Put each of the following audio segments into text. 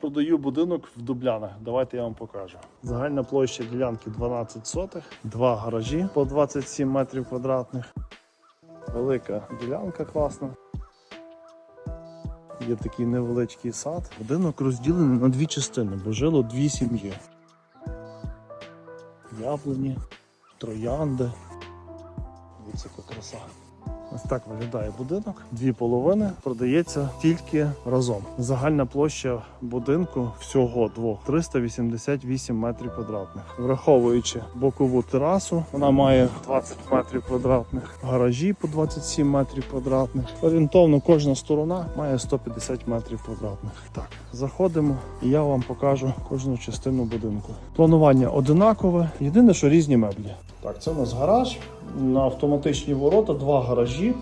Продаю будинок в Дублянах. Давайте я вам покажу. Загальна площа ділянки 12 сотих, два гаражі по 27 метрів квадратних. Велика ділянка класна. Є такий невеличкий сад. Будинок розділений на дві частини, бо жило дві сім'ї. Яблуні, троянди. Дивіться, яка краса. Ось так виглядає будинок. Дві половини продається тільки разом. Загальна площа будинку всього двох 388 метрів квадратних. Враховуючи бокову терасу, вона має 20 метрів квадратних, гаражі по 27 метрів квадратних. Орієнтовно кожна сторона має 150 метрів квадратних. Так, заходимо і я вам покажу кожну частину будинку. Планування одинакове, єдине, що різні меблі. Так, це у нас гараж. На автоматичні ворота, два гаражі.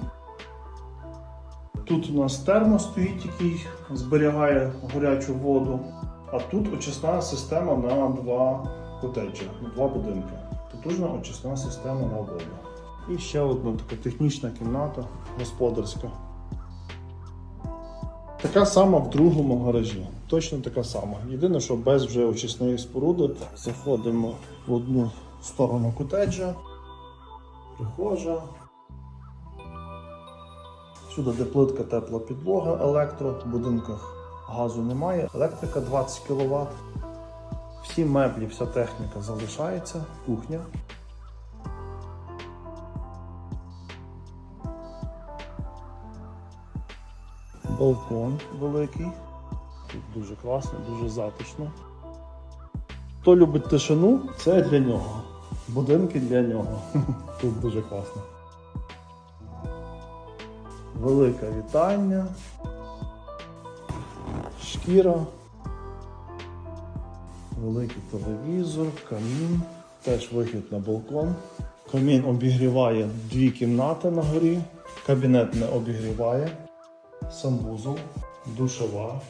Тут у нас термо стоїть, який зберігає гарячу воду. А тут очисна система на два котеджі, на два будинки. Потужна очисна система на воду. І ще одна така технічна кімната господарська. Така сама в другому гаражі. Точно така сама. Єдине, що без вже очисної споруди. Заходимо в одну сторону котеджа. Прихожа. Сюди де плитка, тепла підлога, електро, в будинках газу немає, електрика 20 кВт. Всі меблі, вся техніка залишається, кухня. Балкон великий. Тут дуже класно, дуже затишно. Хто любить тишину, це для нього. Будинки для нього. Тут дуже класно. Велика вітальня. Шкіра. Великий телевізор, камін. Теж вихід на балкон. Камін обігріває дві кімнати на горі. Кабінет не обігріває. Санвузол, душова,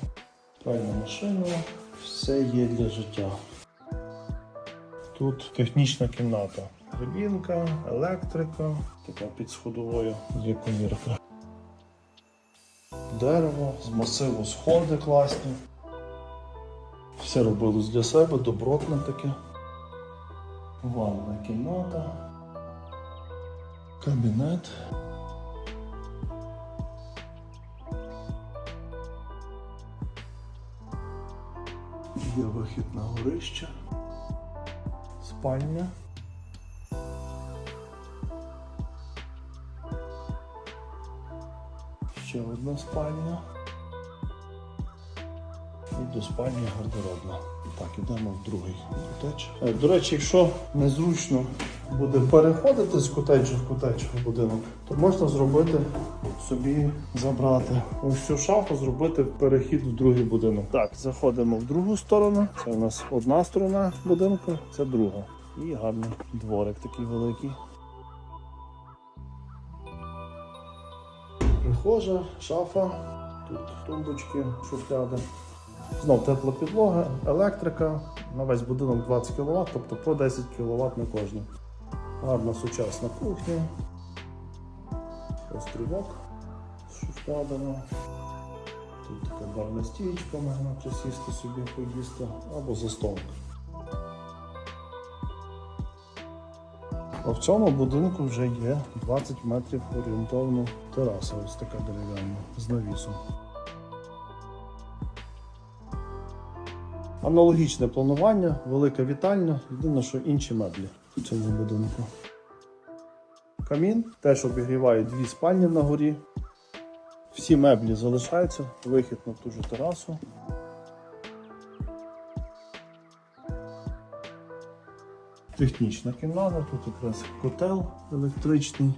пральна машина. Все є для життя. Тут технічна кімната. Грибінка, електрика, така під сходовою є комірка. Дерево, з масиву сходи класні. Все робилось для себе, добротне таке. Ванна кімната. Кабінет. Є вихід на горище. Спальня. Ще одна спальня. І до спальні гардеробна. Так, ідемо в другий котедж. Е, До речі, якщо незручно буде переходити з котеджу в котедж в будинок, то можна зробити собі забрати ось цю шафу, зробити перехід в другий будинок. Так, заходимо в другу сторону. Це у нас одна сторона будинку, це друга. І гарний дворик такий великий. Прихожа, шафа, тут тумбочки, шуфляди. Знов тепла підлога, електрика, на весь будинок 20 кВт, тобто по 10 кВт на кожну. Гарна сучасна кухня. Острівок з шуфлядами. Тут така барна стієчка, можна присісти собі поїсти, або за столик. А в цьому будинку вже є 20 метрів орієнтовно тераса, ось така дерев'яна з навісом. Аналогічне планування, велика вітальня, єдине, що інші меблі в цьому будинку. Камін теж обігріває дві спальні на горі. Всі меблі залишаються, вихід на ту ж терасу. Технічна кімната, тут якраз котел електричний.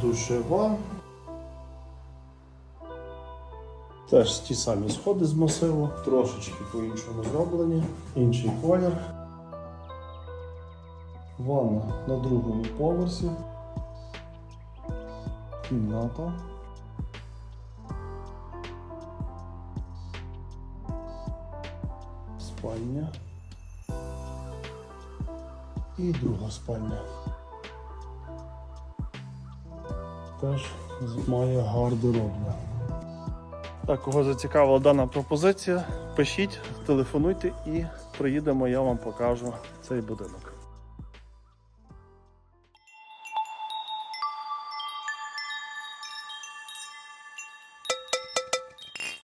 Душева. Теж ті самі сходи з масиву, трошечки по-іншому зроблені, інший колір. Ванна на другому поверсі. Кімната. Спальня. І друга спальня. Теж має гардеробну. Так, кого зацікавила дана пропозиція, пишіть, телефонуйте і приїдемо, я вам покажу цей будинок.